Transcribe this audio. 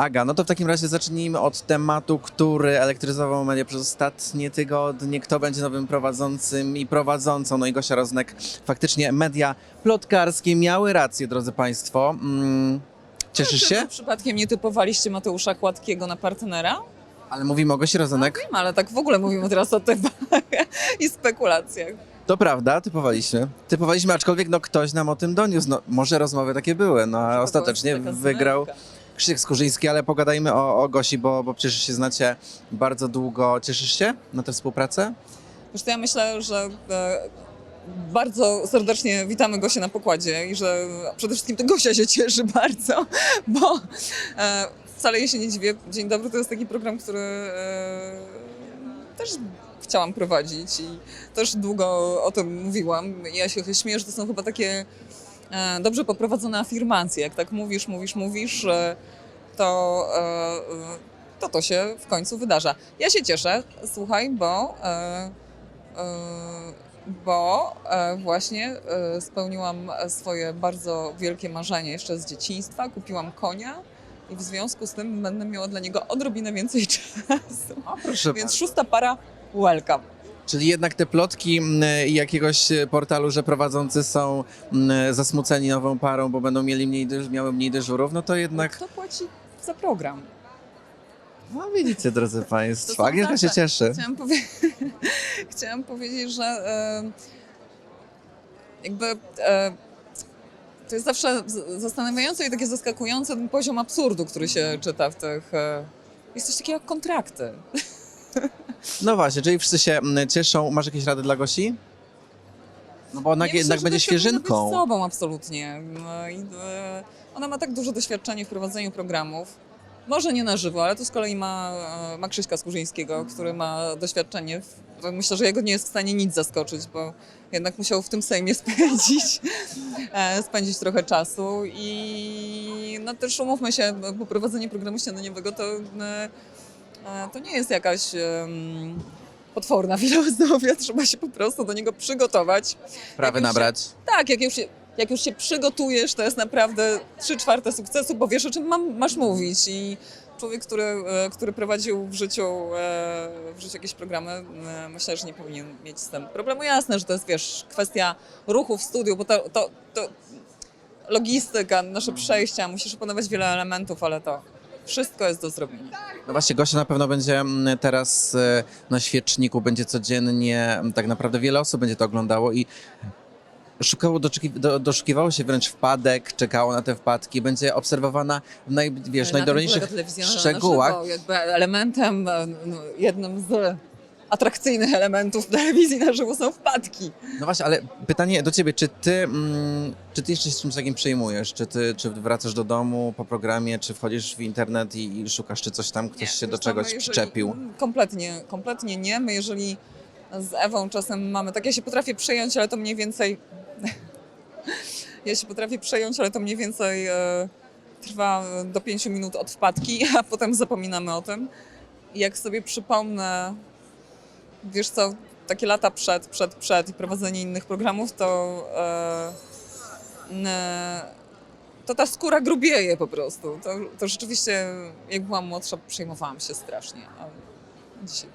Aga, no to w takim razie zacznijmy od tematu, który elektryzował media przez ostatnie tygodnie. Kto będzie nowym prowadzącym i prowadzącą? No i Gosia Roznek. Faktycznie media plotkarskie miały rację, drodzy Państwo. Mm, cieszysz się? przypadkiem nie typowaliście Mateusza Kładkiego na partnera? Ale mówimy o Gosi Rozenek. Wiem, ale tak w ogóle mówimy teraz o typach i spekulacjach. To prawda, typowaliśmy. Typowaliśmy, aczkolwiek no ktoś nam o tym doniósł. No, może rozmowy takie były, no a ostatecznie wygrał. Krzysiek Skurzyński, ale pogadajmy o, o Gosi, bo, bo przecież się znacie bardzo długo. Cieszysz się na tę współpracę? Wiesz, ja myślę, że e, bardzo serdecznie witamy Gosię na pokładzie i że przede wszystkim to Gosia się cieszy bardzo, bo e, wcale jej się nie dziwię. Dzień dobry to jest taki program, który e, też chciałam prowadzić i też długo o tym mówiłam. Ja się śmieję, że to są chyba takie dobrze poprowadzone afirmacje. Jak tak mówisz, mówisz, mówisz, e, to, e, e, to to się w końcu wydarza. Ja się cieszę, słuchaj, bo, e, e, bo e, właśnie e, spełniłam swoje bardzo wielkie marzenie jeszcze z dzieciństwa. Kupiłam konia i w związku z tym będę miała dla niego odrobinę więcej czasu. O, proszę Więc szósta para, welcome. Czyli jednak te plotki mm, jakiegoś e, portalu, że prowadzący są mm, zasmuceni nową parą, bo będą mieli mniej, miały mniej dyżurów, no to jednak... Kto płaci za program? No widzicie, drodzy Państwo, Agnieszka się cieszy. Chciałam, powie... Chciałam powiedzieć, że e, jakby e, to jest zawsze zastanawiające i takie zaskakujące ten poziom absurdu, który się czyta w tych. E, jest coś takiego jak kontrakty. No właśnie, czyli wszyscy się mm, cieszą. Masz jakieś rady dla Gosi? No bo ona jednak będzie Gosia powinna świeżynką. Być sobą absolutnie. No i, e, ona ma tak duże doświadczenie w prowadzeniu programów. Może nie na żywo, ale tu z kolei ma, e, ma Krzyśka Skurzyńskiego, który ma doświadczenie. W, myślę, że jego nie jest w stanie nic zaskoczyć, bo jednak musiał w tym Sejmie spędzić, e, spędzić trochę czasu i no też umówmy się, bo prowadzenie programu śniadaniowego to, e, to nie jest jakaś potworna filozofia, trzeba się po prostu do niego przygotować. Prawy już się- nabrać. Tak, jak już, się, jak już się przygotujesz, to jest naprawdę trzy czwarte sukcesu, bo wiesz o czym mam, masz mówić. I człowiek, który, e, który prowadził w życiu, e, w życiu jakieś programy, e, myślę, że nie powinien mieć z tym problemu. Jasne, że to jest, wiesz, kwestia ruchu w studiu, bo to, to, to logistyka, nasze przejścia, musisz opanować wiele elementów, ale to wszystko jest do zrobienia. No właśnie, Gosia na pewno będzie mm, teraz e, na świeczniku, będzie codziennie, m, tak naprawdę wiele osób będzie to oglądało i szukało, doszukiwało się wręcz wpadek, czekało na te wpadki, będzie obserwowana w naj, wiesz, najdrobniejszych szczegółach. żywo. Jakby elementem, e, no, jednym z atrakcyjnych elementów telewizji na żywo są wpadki. No właśnie, ale pytanie do ciebie, czy ty, mm, czy ty jeszcze się z czymś takim przejmujesz? Czy ty czy wracasz do domu po programie, czy wchodzisz w internet i, i szukasz, czy coś tam ktoś się do czegoś jeżeli- przyczepił? Kompletnie, kompletnie nie. My jeżeli z Ewą czasem mamy, tak ja się potrafię przejąć, ale to mniej więcej, ja się potrafię przejąć, ale to mniej więcej e, trwa do pięciu minut od wpadki, a potem zapominamy o tym. I jak sobie przypomnę, wiesz co, takie lata przed, przed, przed i prowadzenie innych programów, to e, to ta skóra grubieje po prostu. To, to rzeczywiście, jak byłam młodsza, przejmowałam się strasznie. A dzisiaj